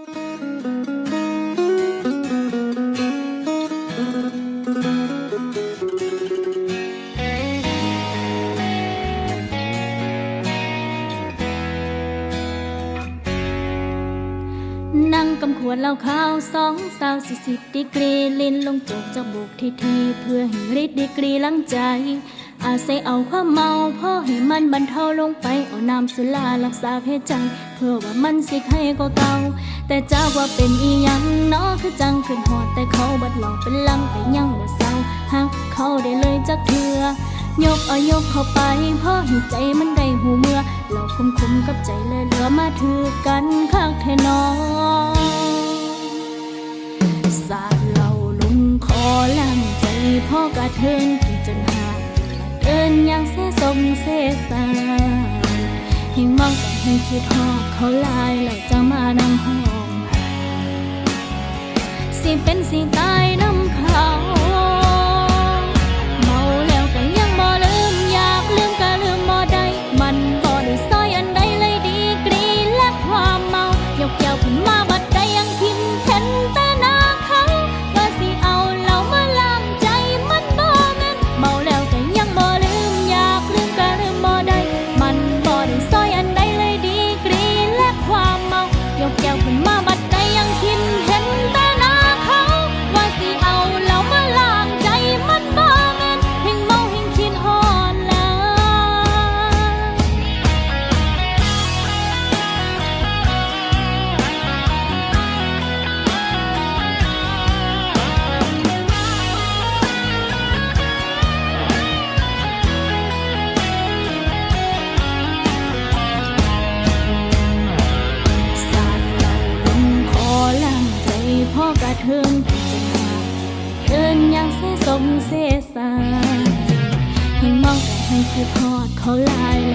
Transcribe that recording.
นั่งกำขวดเหล้าขาวสองสาวสี่สิบดีกรีลิ้นลงโจกจากบุกทีทีเพื่อให้ฤทธิ์ดีกรีลังใจ อาศัยเอาความเมาพ่อให้มันบรรเทาลงไปเอาน้ำสุรารักษาเพศใจ เพื่อว่ามันสิให้ก็เก่า แต่จาว่าเป็นอีหยังเนาะคือจังขึ้นหอดแต่เขาบัดหลอกเป็นลังแต่ยังบ่เศร้าหักเขาได้เลยจักเถื่อยกเอายกเข้าไปเพราะให้ใจมันได้หูเมื่อเราคุมคุมกับใจเลยเหลือมาถือกันคักแท่นอสาดเราลงคอลังใจพ่อกระเทินกินจนหาเดินย่างเสสมเสสาให้มองกันให้คิดฮอดเขาลายแล้วจะมานำหอ งสิ เทินจนหาเดินอย่างเสสมเสสาให้มองแต่ให้คิดทอดเขาลาย